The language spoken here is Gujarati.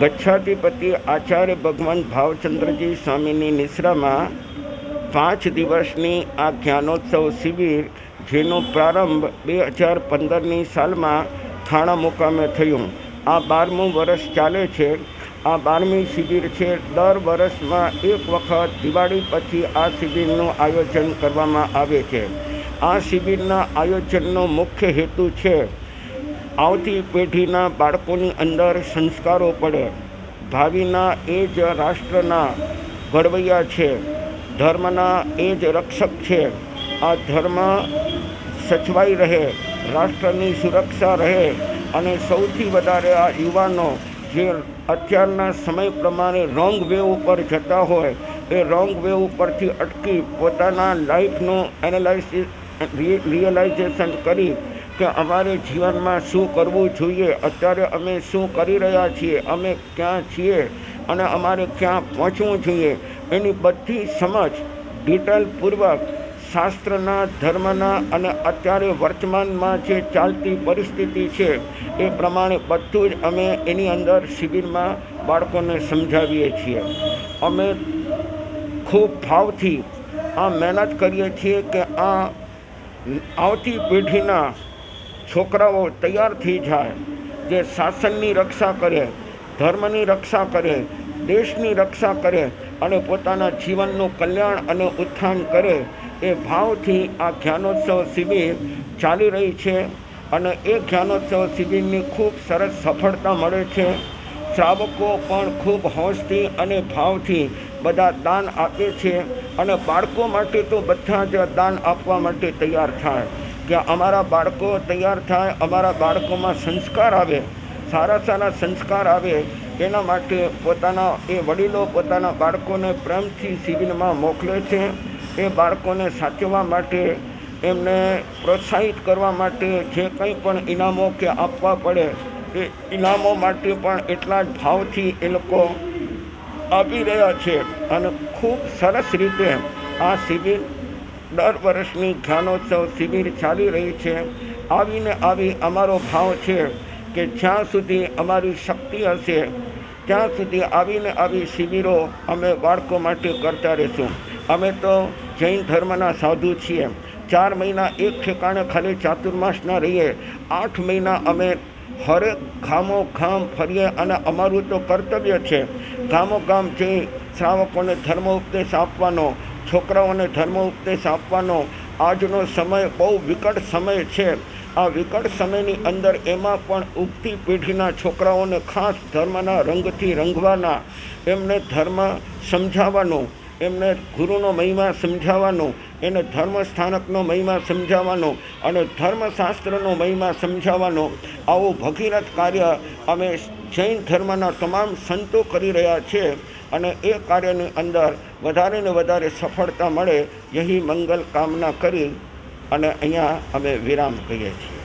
ગચ્છાધિપતિ આચાર્ય ભગવાન ભાવચંદ્રજી સ્વામીની નિશ્રામાં પાંચ દિવસની આ જ્ઞાનોત્સવ શિબિર, જેનો પ્રારંભ બે હજાર પંદરની સાલમાં થાણા મુકામે થયું. આ બારમું વર્ષ ચાલે છે. આ બારમી શિબિર છે. દર વર્ષમાં એક વખત દિવાળી પછી આ શિબિરનું આયોજન કરવામાં આવે છે. આ શિબિરના આયોજનનો મુખ્ય હેતુ છે આવતી પેઢીના બાળકોની અંદર સંસ્કારો પડે. ભાવિના એ જ રાષ્ટ્રના ઘડવૈયા છે. ધર્મના એ જ રક્ષક છે. આ ધર્મ સચવાઈ રહે, રાષ્ટ્રની સુરક્ષા રહે અને સૌથી વધારે આ યુવાનો જે અત્યારના સમય પ્રમાણે રોંગ વે ઉપર જતા હોય, એ રોંગ વે ઉપરથી અટકી પોતાના લાઈફનું એનાલાઇસિસ રિયલાઇઝેશન કરી કે અમારે જીવનમાં શું કરવું જોઈએ? અત્યારે અમે શું કરી રહ્યા છીએ? અમે ક્યાં છીએ? અને અમારે ક્યાં પહોંચવું જોઈએ? એની બધી સમજ ડિટેલપૂર્વક શાસ્ત્રના, ધર્મના અને અત્યારે વર્તમાનમાં જે ચાલતી પરિસ્થિતિ છે, એ પ્રમાણે બધું જ અમે એની અંદર શિબિરમાં બાળકોને સમજાવીએ છીએ. અમે ખૂબ ભાવથી આ મહેનત કરીએ છીએ કે આ આવતી પેઢીના છોકરાઓ તૈયાર થઈ જાય, જે શાસનની રક્ષા કરે, ધર્મની રક્ષા કરે, દેશની રક્ષા કરે અને પોતાના જીવનનું કલ્યાણ અને ઉત્થાન કરે, એ ભાવથી આ જ્ઞાનોત્સવ શિબિર ચાલી રહી છે અને એ જ્ઞાનોત્સવ શિબિરની ખૂબ સરસ સફળતા મળે છે. શ્રાવકો પણ ખૂબ હોંશથી અને ભાવથી બધા દાન આપે છે અને બાળકો માટે તો બધા જ દાન આપવા માટે તૈયાર થાય. કે અમારા બાળકો તૈયાર થાય, અમારા બાળકોમાં સંસ્કાર આવે, સારા સારા સંસ્કાર આવે એના માટે પોતાના, એ વડીલો પોતાના બાળકોને પ્રેમથી શિબિરમાં મોકલે છે. એ બાળકોને સાચવવા માટે, એમને પ્રોત્સાહિત કરવા માટે જે કંઈ પણ ઇનામો કે આપવા પડે, એ ઇનામો માટે પણ એટલા જ ભાવથી એ લોકો આપી રહ્યા છે. અને ખૂબ સરસ રીતે આ શિબિર દર વર્ષની જ્ઞાનોત્સવ શિબિર ચાલી રહી છે. આવીને આવી અમારો ભાવ છે કે જ્યાં સુધી અમારી શક્તિ હશે, ત્યાં સુધી આવીને આવી શિબિરો અમે બાળકો માટે કરતા રહીશું. અમે તો જૈન ધર્મના સાધુ છીએ. ચાર મહિના એક ઠેકાણે ખાલી ચાતુર્માસના રહીએ. આઠ મહિના અમે હરેક ગામો ગામ ફરીએ અને અમારું તો કર્તવ્ય છે. ગામો ગામ જઈ શ્રાવકોને ધર્મ ઉપદેશ આપવાનો છોકરાઓને ધર્મ ઉપદેશ આપવાનો આજનો સમય બહુ વિકટ સમય છે. આ વિકટ સમયની અંદર એમાં પણ ઉગતી પેઢીના છોકરાઓને ખાસ ધર્મના રંગથી રંગવાના, એમને ધર્મ સમજાવવાનો, એમને ગુરુનો મહિમા સમજાવવાનો, એને ધર્મ સ્થાનકનો મહિમા સમજાવવાનો અને ધર્મશાસ્ત્રનો મહિમા સમજાવવાનો. આવું ભગીરથ કાર્ય અમે જૈન ધર્મના તમામ સંતો કરી રહ્યા છે. અને એ કાર્યની અંદર વધારે ને વધારે સફળતા મળે, યહી મંગલ કામના કરી અને અહીંયા અમે વિરામ કહીએ છીએ.